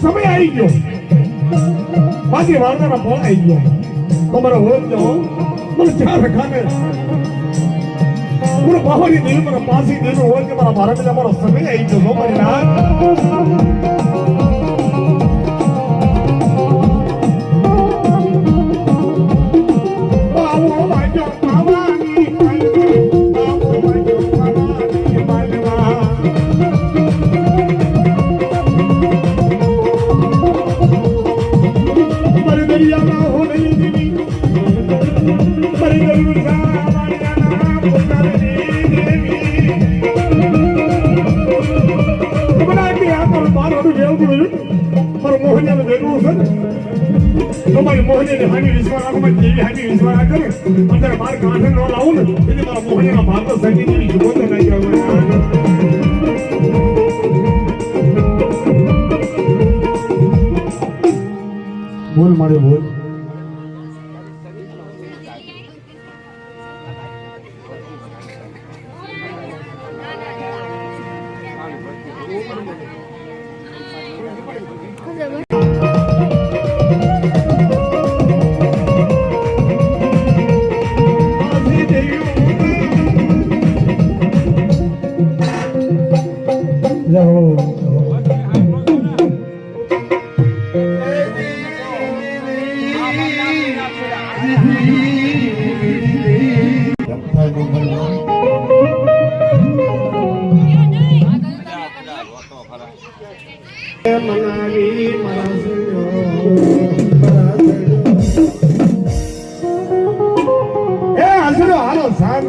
સમય આવી ગયો. બાકી વાર્તાના ફોન આવી ગયા? તમારા હોત જાઓ ચાર રખાને પૂરો બાવાની દિલ મને પાસી દિલ હોય કે મારા ભારત મારો સમય આવી ગયો ભેગું છે ને તમારી મોહનિયાની હાની વિશ્વાસ રાખો મારી દેવી હાની વિશ્વાસ ને અંદર બાર કાંઠે નો લાવું ને એટલે મારા મોહનિયાના ભાતો સગી દેવી જુગોતો નાખી રહ્યો બોલ મારે, બોલ.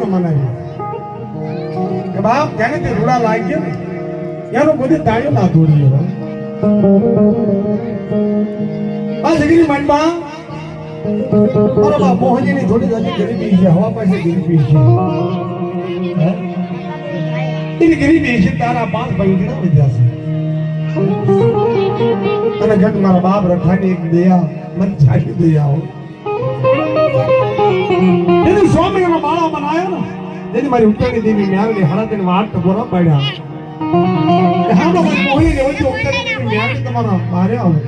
મનાવી બાપ તેને તે રૂડા આ જગીની મનમાં મારો બાપ, મોહનજીની થોડી હજી છે, હવા પાસે ગરીબી છે? એની ગરીબી છે, તારા પાંચ ભાઈ વિદ્યા છે ઘટ મારા બાપ રખાની એક દયા મન છાડી દયા હો એની સ્વામીનો માળો બનાવ્યો ને જેની મારી ઉત્તરની દેવી મ્યારની હળદની વાટ તો બોરા પાડ્યા કે હા બાબા મોહી ને વચ્ચે ઉત્તરની દેવી મ્યારની તમારા મારે આવો.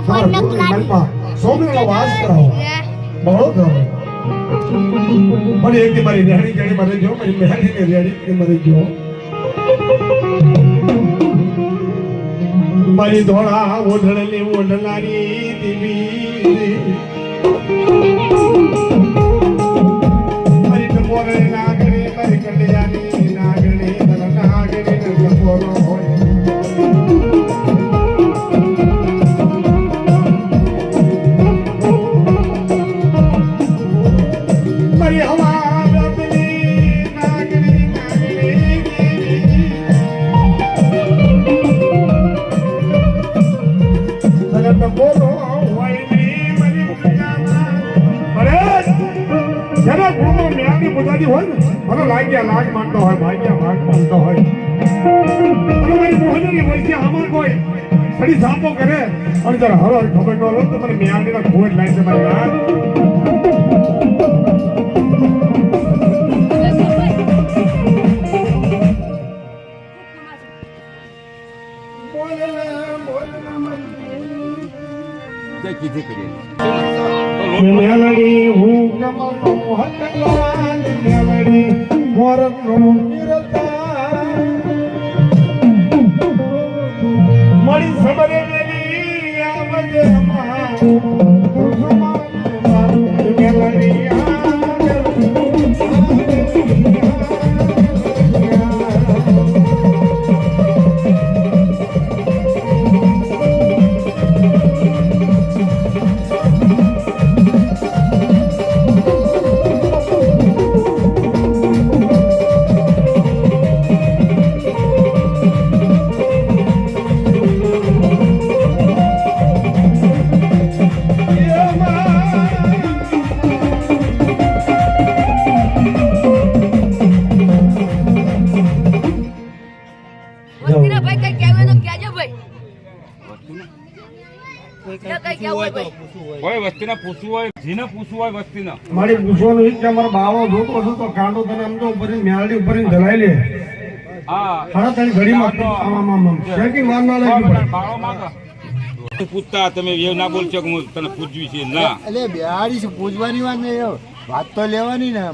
તમારા ગુરુની મનમાં સ્વામીનો વાસ કરાવો. બહુ કરો મને એક મારી રહેણી કેણી મરે જો મારી મહેરી ને રેડી મરે જો. મારી ધોળા ઓઢળની ઓઢનારી દેવી. મારી ટપોરે નાગરે મારી કડિયાની નાગરે નાગણી ટપોરો હોય. મ્યાની હોય ને? મને લાગ્યા લાગ માનતો હોય ભાગ્યા ભાગ માનતો હોય. અને મારી મોહનની વચ્ચે આમાં કોઈ સડી સાપો કરે? અને જરા હરો ખબર ન લો તો મને મ્યાની ખોટ લાગે છે મારી વાત. મેલડી હું કમનો હકલાલ મેલડી મોરનો નિરતા મળી સમરે આવજે માં કઈ કહેવું હોય ભાઈ કોઈ વસ્તીને પૂછવું હોય જેને પૂછવું હોય વસ્તીને મારી પૂછવાનું ઈ કે અમારો બાવો જોતો હતો તો કાંડો તને આમ તો ઉપર મેળડી ઉપર ધરાઈ લે. હા. હાડા તારી ઘડીમાં આમ આમ આમ આમ. ચેકિંગ વાર ના લાગી પડે બાળો પૂછતા? તમે એવું ના બોલશો કે હું તને પૂછવી છે? ના. એટલે બિહારી છે પૂછવાની વાત નહીં વાત તો લેવાની ને.